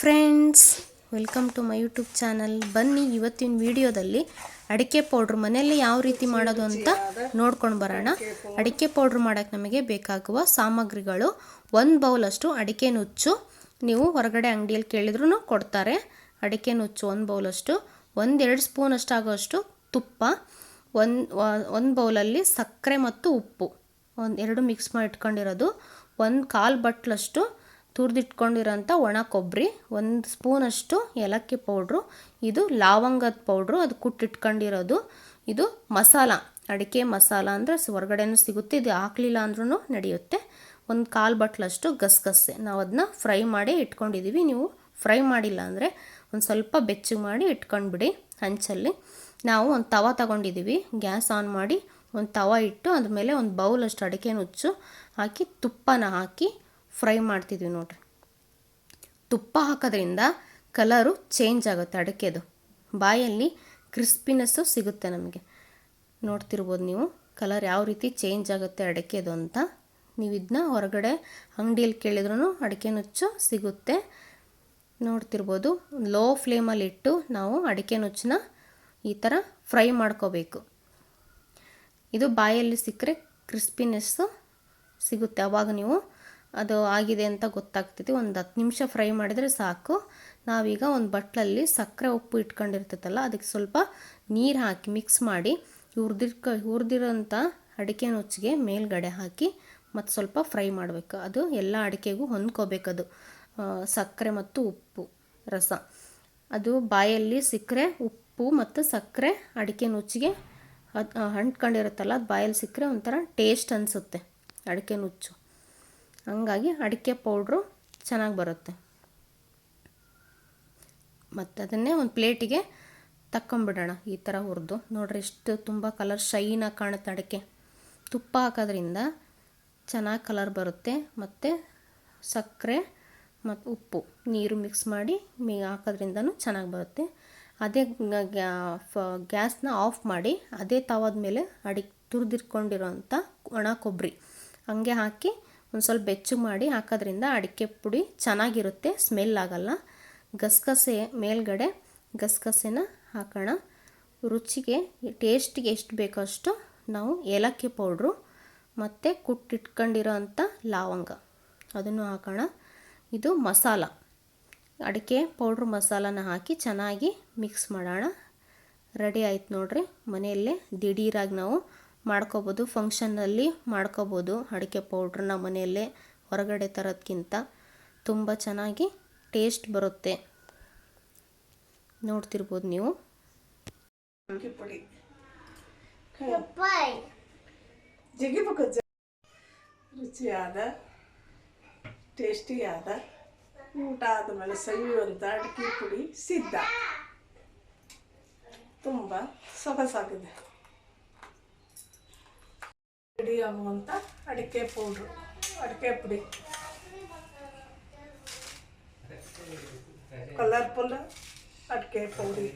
Friends welcome to my YouTube channel ಬನ್ನಿ ಇವತ್ತಿನ ವಿಡಿಯೋದಲ್ಲಿ ಅಡಿಕೆ ಪೌಡ್ರ್ ಮನೆಯಲ್ಲಿ ಯಾವ ರೀತಿ ಮಾಡೋದು ಅಂತ ನೋಡ್ಕೊಂಡು ಬರೋಣ. ಅಡಿಕೆ ಪೌಡ್ರ್ ಮಾಡೋಕ್ಕೆ ನಮಗೆ ಬೇಕಾಗುವ ಸಾಮಗ್ರಿಗಳು ಒಂದು ಬೌಲಷ್ಟು ಅಡಿಕೆ ನುಚ್ಚು. ನೀವು ಹೊರಗಡೆ ಅಂಗಡಿಯಲ್ಲಿ ಕೇಳಿದ್ರೂ ಕೊಡ್ತಾರೆ. ಅಡಿಕೆ ನುಚ್ಚು ಒಂದು ಬೌಲಷ್ಟು ಒಂದೆರಡು ಸ್ಪೂನ್ ಅಷ್ಟಾಗೋಷ್ಟು ತುಪ್ಪ, ಒಂದು ಒಂದು ಬೌಲಲ್ಲಿ ಸಕ್ಕರೆ ಮತ್ತು ಉಪ್ಪು. ಒಂದು, ಎರಡು ಮಿಕ್ಸ್ ಮಾಡಿ ಇಟ್ಕೊಂಡಿರೋದು ಒಂದು ಕಾಲು ಬಟ್ಲಷ್ಟು ತುರಿದಿಟ್ಕೊಂಡಿರೋಂಥ ಒಣ ಕೊಬ್ಬರಿ, ಒಂದು ಸ್ಪೂನಷ್ಟು ಏಲಕ್ಕಿ ಪೌಡ್ರು, ಇದು ಲವಂಗದ ಪೌಡ್ರು, ಅದು ಕುಟ್ಟಿಟ್ಕೊಂಡಿರೋದು. ಇದು ಮಸಾಲ, ಅಡಿಕೆ ಮಸಾಲ ಅಂದರೆ ಹೊರಗಡೆನೂ ಸಿಗುತ್ತೆ, ಇದು ಹಾಕ್ಲಿಲ್ಲ ಅಂದ್ರೂ ನಡೆಯುತ್ತೆ. ಒಂದು ಕಾಲು ಬಟ್ಲಷ್ಟು ಗಸಗಸೆ, ನಾವು ಅದನ್ನ ಫ್ರೈ ಮಾಡಿ ಇಟ್ಕೊಂಡಿದ್ದೀವಿ ನೀವು ಫ್ರೈ ಮಾಡಿಲ್ಲ ಅಂದರೆ ಒಂದು ಸ್ವಲ್ಪ ಬೆಚ್ಚಗೆ ಮಾಡಿ ಇಟ್ಕೊಂಡ್ಬಿಡಿ ಹಂಚಲ್ಲಿ ನಾವು ಒಂದು ತವ ತಗೊಂಡಿದ್ದೀವಿ ಗ್ಯಾಸ್ ಆನ್ ಮಾಡಿ ಒಂದು ತವ ಇಟ್ಟು ಅದ್ರ ಮೇಲೆ ಒಂದು ಬೌಲಷ್ಟು ಅಡಿಕೆ ನುಚ್ಚು ಹಾಕಿ ತುಪ್ಪನ ಹಾಕಿ ಫ್ರೈ ಮಾಡ್ತಿದ್ವಿ ನೋಡ್ರಿ. ತುಪ್ಪ ಹಾಕೋದ್ರಿಂದ ಕಲರು ಚೇಂಜ್ ಆಗುತ್ತೆ ಅಡಕೆದು. ಬಾಯಲ್ಲಿ ಕ್ರಿಸ್ಪಿನೆಸ್ಸು ಸಿಗುತ್ತೆ ನಮಗೆ. ನೋಡ್ತಿರ್ಬೋದು ನೀವು ಕಲರ್ ಯಾವ ರೀತಿ ಚೇಂಜ್ ಆಗುತ್ತೆ ಅಡಕೆದು ಅಂತ. ನೀವು ಇದನ್ನ ಹೊರಗಡೆ ಅಂಗಡಿಯಲ್ಲಿ ಕೇಳಿದ್ರೂ ಅಡಿಕೆ ನುಚ್ಚು ಸಿಗುತ್ತೆ. ನೋಡ್ತಿರ್ಬೋದು ಲೋ ಫ್ಲೇಮಲ್ಲಿ ಇಟ್ಟು ನಾವು ಅಡಿಕೆ ನುಚ್ಚನ್ನ ಈ ಥರ ಫ್ರೈ ಮಾಡ್ಕೋಬೇಕು. ಇದು ಬಾಯಲ್ಲಿ ಸಿಕ್ಕರೆ ಕ್ರಿಸ್ಪಿನೆಸ್ಸು ಸಿಗುತ್ತೆ. ಅವಾಗ ನೀವು ಅದು ಆಗಿದೆ ಅಂತ ಗೊತ್ತಾಗ್ತೈತಿ ಒಂದು ಹತ್ತು ನಿಮಿಷ ಫ್ರೈ ಮಾಡಿದರೆ ಸಾಕು. ನಾವೀಗ ಒಂದು ಬಟ್ಲಲ್ಲಿ ಸಕ್ಕರೆ ಉಪ್ಪು ಇಟ್ಕೊಂಡಿರ್ತೈತಲ್ಲ, ಅದಕ್ಕೆ ಸ್ವಲ್ಪ ನೀರು ಹಾಕಿ ಮಿಕ್ಸ್ ಮಾಡಿ, ಹುರಿದಿರ್ಕ, ಹುರಿದಿರೋಂಥ ಅಡಿಕೆ ನುಚ್ಚಿಗೆ ಮೇಲ್ಗಡೆ ಹಾಕಿ ಮತ್ತು ಸ್ವಲ್ಪ ಫ್ರೈ ಮಾಡಬೇಕು. ಅದು ಎಲ್ಲ ಅಡಿಕೆಗೂ ಹೊಂದ್ಕೋಬೇಕದು. ಸಕ್ಕರೆ ಮತ್ತು ಉಪ್ಪು, ರಸ. ಅದು ಬಾಯಲ್ಲಿ ಸಿಕ್ಕರೆ ಉಪ್ಪು ಮತ್ತು ಸಕ್ಕರೆ ಅಡಿಕೆ ನುಚ್ಚಿಗೆ ಅದು ಅಂಟ್ಕೊಂಡಿರುತ್ತಲ್ಲ, ಅದು ಬಾಯಲ್ಲಿ ಸಿಕ್ಕರೆ ಒಂಥರ ಟೇಸ್ಟ್ ಅನಿಸುತ್ತೆ ಅಡಿಕೆ ನುಚ್ಚು ಹಂಗಾಗಿ ಅಡಿಕೆ ಪೌಡ್ರು ಚೆನ್ನಾಗಿ ಬರುತ್ತೆ. ಮತ್ತು ಅದನ್ನೇ ಒಂದು ಪ್ಲೇಟಿಗೆ ತಕ್ಕೊಂಬಿಡೋಣ ಈ ಥರ ಹುರಿದು. ನೋಡ್ರಿ ಎಷ್ಟು ತುಂಬ ಕಲರ್ ಶೈನಾಗಿ ಕಾಣುತ್ತೆ ಅಡಿಕೆ. ತುಪ್ಪ ಹಾಕೋದ್ರಿಂದ ಚೆನ್ನಾಗಿ ಕಲರ್ ಬರುತ್ತೆ. ಮತ್ತು ಸಕ್ಕರೆ ಮತ್ತು ಉಪ್ಪು ನೀರು ಮಿಕ್ಸ್ ಮಾಡಿ ಮೀ ಹಾಕೋದ್ರಿಂದನೂ ಚೆನ್ನಾಗಿ ಬರುತ್ತೆ. ಅದೇ ಗ್ಯಾಸ್ನ ಆಫ್ ಮಾಡಿ ಅದೇ ತವಾದ ಮೇಲೆ ಅಡಿ ತುರಿದಿಟ್ಕೊಂಡಿರೋಂಥ ಒಣ ಕೊಬ್ಬರಿ ಹಂಗೆ ಹಾಕಿ ಒಂದು ಸ್ವಲ್ಪ ಬೆಚ್ಚಗೆ ಮಾಡಿ ಹಾಕೋದ್ರಿಂದ ಅಡಿಕೆ ಪುಡಿ ಚೆನ್ನಾಗಿರುತ್ತೆ ಸ್ಮೆಲ್ ಆಗಲ್ಲ. ಗಸಗಸೆ ಮೇಲ್ಗಡೆ ಗಸಗಸೆನ ಹಾಕೋಣ. ರುಚಿಗೆ ಟೇಸ್ಟಿಗೆ ಎಷ್ಟು ಬೇಕೋ ಅಷ್ಟು ನಾವು ಏಲಕ್ಕಿ ಪೌಡ್ರು ಮತ್ತು ಕುಟ್ಟಿಟ್ಕೊಂಡಿರೋ ಅಂಥ ಲವಂಗ ಅದನ್ನು ಹಾಕೋಣ. ಇದು ಮಸಾಲ. ಅಡಿಕೆ ಪೌಡ್ರ್ ಮಸಾಲಾನ ಹಾಕಿ ಚೆನ್ನಾಗಿ ಮಿಕ್ಸ್ ಮಾಡೋಣ. ರೆಡಿ ಆಯ್ತು ನೋಡ್ರಿ. ಮನೆಯಲ್ಲೇ ದಿಢೀರಾಗಿ ನಾವು ಮಾಡ್ಕೋಬೋದು ಫಂಕ್ಷನ್ನಲ್ಲಿ ಮಾಡ್ಕೋಬೋದು. ಅಡಿಕೆ ಪೌಡ್ರನ್ನ ಮನೆಯಲ್ಲೇ ಹೊರಗಡೆ ತರೋದಕ್ಕಿಂತ ತುಂಬ ಚೆನ್ನಾಗಿ ಟೇಸ್ಟ್ ಬರುತ್ತೆ. ನೋಡ್ತಿರ್ಬೋದು ನೀವು. ಪುಡಿ. ಜಿಗಿಬೇಕು ಜ ರುಚಿಯಾದ ಟೇಸ್ಟಿಯಾದ ಊಟ ಆದಮೇಲೆ ಸವಿಯುವಂಥ ಅಡಿಕೆ ಪುಡಿ ಸಿದ್ಧ. ತುಂಬ ಸೊಗಸಾಗಿದೆ. ಆಗುವಂಥ ಅಡಿಕೆ ಪೌಡ್ರು ಅಡಿಕೆ ಪುಡಿ. ಕಲರ್ಫುಲ್ ಅಡಿಕೆ ಪೌಡಿ.